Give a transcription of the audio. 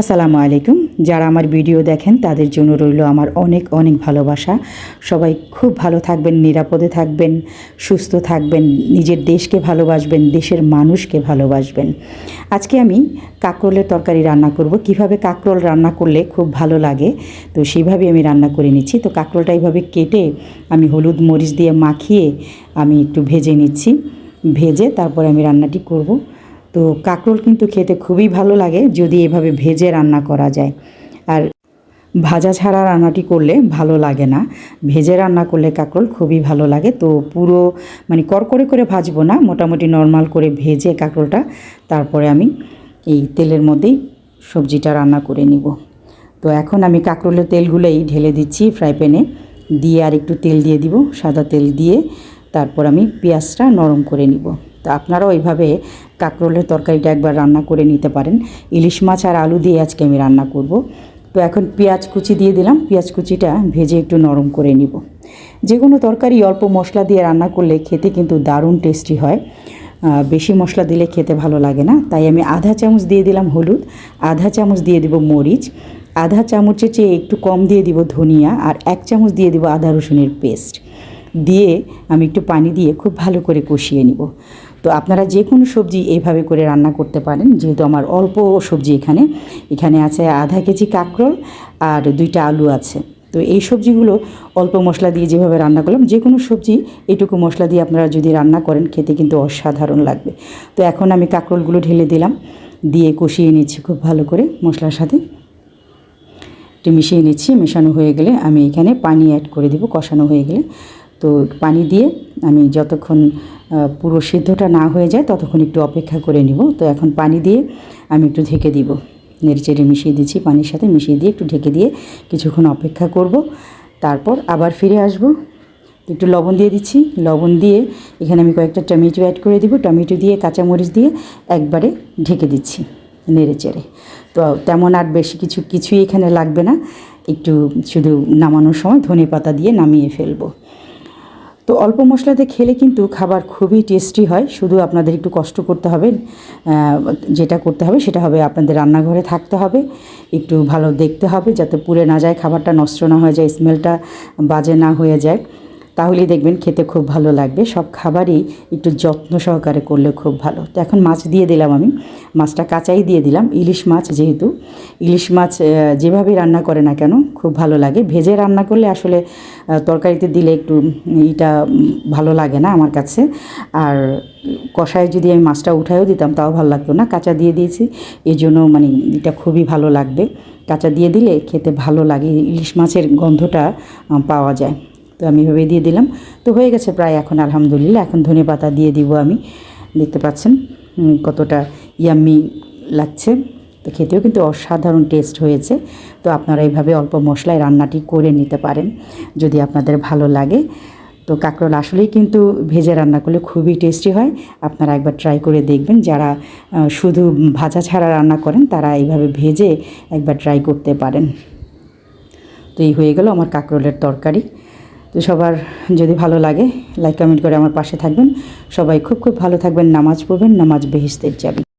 আসসালামু আলাইকুম। যারা আমার ভিডিও দেখেন, তাদের জন্য রইল আমার অনেক অনেক ভালোবাসা। সবাই খুব ভালো থাকবেন, নিরাপদে থাকবেন, সুস্থ থাকবেন, নিজের দেশকে ভালোবাসবেন, দেশের মানুষকে ভালোবাসবেন। আজকে আমি কাঁকরোলের তরকারি রান্না করব। কীভাবে কাঁকরোল রান্না করলে খুব ভালো লাগে, তো সেইভাবে আমি রান্না করে নিচ্ছি। তো কাঁকরোলটা এইভাবে কেটে আমি হলুদ মরিচ দিয়ে মাখিয়ে আমি একটু ভেজে নিচ্ছি। ভেজে তারপরে আমি রান্নাটি করব। তো কাঁকরোল কিন্তু খেতে খুবই ভালো লাগে যদি এভাবে ভেজে রান্না করা যায়। আর ভাজা ছাড়া রান্নাটি করলে ভালো লাগে না। ভেজে রান্না করলে কাঁকরোল খুবই ভালো লাগে। তো পুরো মানে করকরে করে ভাজবো না, মোটামুটি নর্মাল করে ভেজে কাঁকরোলটা, তারপরে আমি এই তেলের মধ্যেই সবজিটা রান্না করে নিব। তো এখন আমি কাঁকরোলের তেলগুলোই ঢেলে দিচ্ছি ফ্রাই প্যানে। দিয়ে আর একটু তেল দিয়ে দিব, সাদা তেল দিয়ে। তারপর আমি পেঁয়াজটা নরম করে নিব। তো আপনারাও এইভাবে কাঁকরোলের তরকারিটা একবার রান্না করে নিতে পারেন। ইলিশ মাছ আর আলু দিয়ে আজকে আমি রান্না করব। তো এখন পেঁয়াজ কুচি দিয়ে দিলাম। পেঁয়াজ কুচিটা ভেজে একটু নরম করে নিব। যে কোনো তরকারি অল্প মশলা দিয়ে রান্না করলে খেতে কিন্তু দারুণ টেস্টি হয়। বেশি মশলা দিলে খেতে ভালো লাগে না। তাই আমি আধা চামচ দিয়ে দিলাম হলুদ, আধা চামচ দিয়ে দিব মরিচ, আধা চামচের চেয়ে একটু কম দিয়ে দিব ধনিয়া আর এক চামচ দিয়ে দিব আদা রসুনের পেস্ট। দিয়ে আমি একটু পানি দিয়ে খুব ভালো করে কষিয়ে নিব। তো আপনারা যে কোনো সবজি এইভাবে করে রান্না করতে পারেন। যেহেতু আমার অল্প সবজি এখানে এখানে আছে আধা কেজি কাঁকরোল আর দুইটা আলু আছে। তো এই সবজিগুলো অল্প মশলা দিয়ে যেভাবে রান্না করলাম, যে কোনো সবজি এটুকু মশলা দিয়ে আপনারা যদি রান্না করেন, খেতে কিন্তু অসাধারণ লাগবে। তো এখন আমি কাঁকরোলগুলো ঢেলে দিলাম, দিয়ে কষিয়ে নিচ্ছি খুব ভালো করে মশলার সাথে। একটু মিশিয়ে নিচ্ছি, মেশানো হয়ে গেলে আমি এখানে পানি অ্যাড করে দিব, কষানো হয়ে গেলে। তো পানি দিয়ে আমি যতক্ষণ পুরো সিদ্ধটা না হয়ে যায় ততক্ষণ একটু অপেক্ষা করে নিব। তো এখন পানি দিয়ে আমি একটু ঢেকে দিব। নেড়েচেড়ে মিশিয়ে দিচ্ছি পানির সাথে, মিশিয়ে দিয়ে একটু ঢেকে দিয়ে কিছুক্ষণ অপেক্ষা করব। তারপর আবার ফিরে আসব। একটু লবণ দিয়ে দিচ্ছি। লবণ দিয়ে এখানে আমি কয়েকটা টমেটো অ্যাড করে দিব। টমেটো দিয়ে, কাঁচামরিচ দিয়ে একবারে ঢেকে দিচ্ছি নেড়ে চেড়ে তো তেমন আর বেশি কিছু, কিছুই এখানে লাগবে না। একটু শুধু নামানোর সময় ধনে পাতা দিয়ে নামিয়ে ফেলব। তো অল্প মশলাতে খেলে কিন্তু খাবার খুবই টেস্টি হয়। শুধু আপনাদের একটু কষ্ট করতে হবে যেটা করতে হবে সেটা হবে আপনাদের রান্নাঘরে থাকতে হবে, একটু ভালো দেখতে হবে যাতে পুড়ে না যায়, খাবারটা নষ্ট না হয়ে যায় স্মেলটা বাজে না হয়ে যায়। তাহলেই দেখবেন খেতে খুব ভালো লাগবে। সব খাবারই একটু যত্ন সহকারে করলে খুব ভালো। তো এখন মাছ দিয়ে দিলাম আমি। মাছটা কাঁচাই দিয়ে দিলাম। ইলিশ মাছ যেহেতু। ইলিশ মাছ আহ, যেভাবেই রান্না করে না কেন খুব ভালো লাগে। ভেজে রান্না করলে আসলে তরকারিতে দিলে একটু এটা ভালো লাগে না আমার কাছে। আর কষায় যদি আমি মাছটা উঠায়ও দিতাম তাও ভালো লাগতো না। কাঁচা দিয়ে দিয়েছি। এই জন্য মানে এটা খুবই ভালো লাগবে। কাঁচা দিয়ে দিলে খেতে ভালো লাগে। ইলিশ মাছের গন্ধটা পাওয়া যায়। তো আমি এভাবে দিয়ে দিলাম। তো হয়ে গেছে প্রায় এখন, আলহামদুলিল্লাহ, এখন ধনে পাতা দিয়ে দিব আমি। দেখতে পাচ্ছেন কতটা ইয়াম্মি লাগছে। তো খেতেও কিন্তু অসাধারণ টেস্ট হয়েছে। তো আপনারা এইভাবে অল্প মশলায় রান্নাটি করে নিতে পারেন, যদি আপনাদের ভালো লাগে। তো কাঁকরোল আসলেই কিন্তু ভেজে রান্না করলে খুবই টেস্টি হয়। আপনারা একবার ট্রাই করে দেখবেন। যারা শুধু ভাজা ছাড়া রান্না করেন, তারা এইভাবে ভেজে একবার ট্রাই করতে পারেন। তো এই হয়ে গেল আমার কাঁকরোলের তরকারি। তো সবার যদি ভালো লাগে লাইক কমেন্ট করে আমার পাশে থাকবেন। সবাই খুব খুব ভালো থাকবেন, নামাজ পড়বেন, নামাজ বেহিস্তের যাবে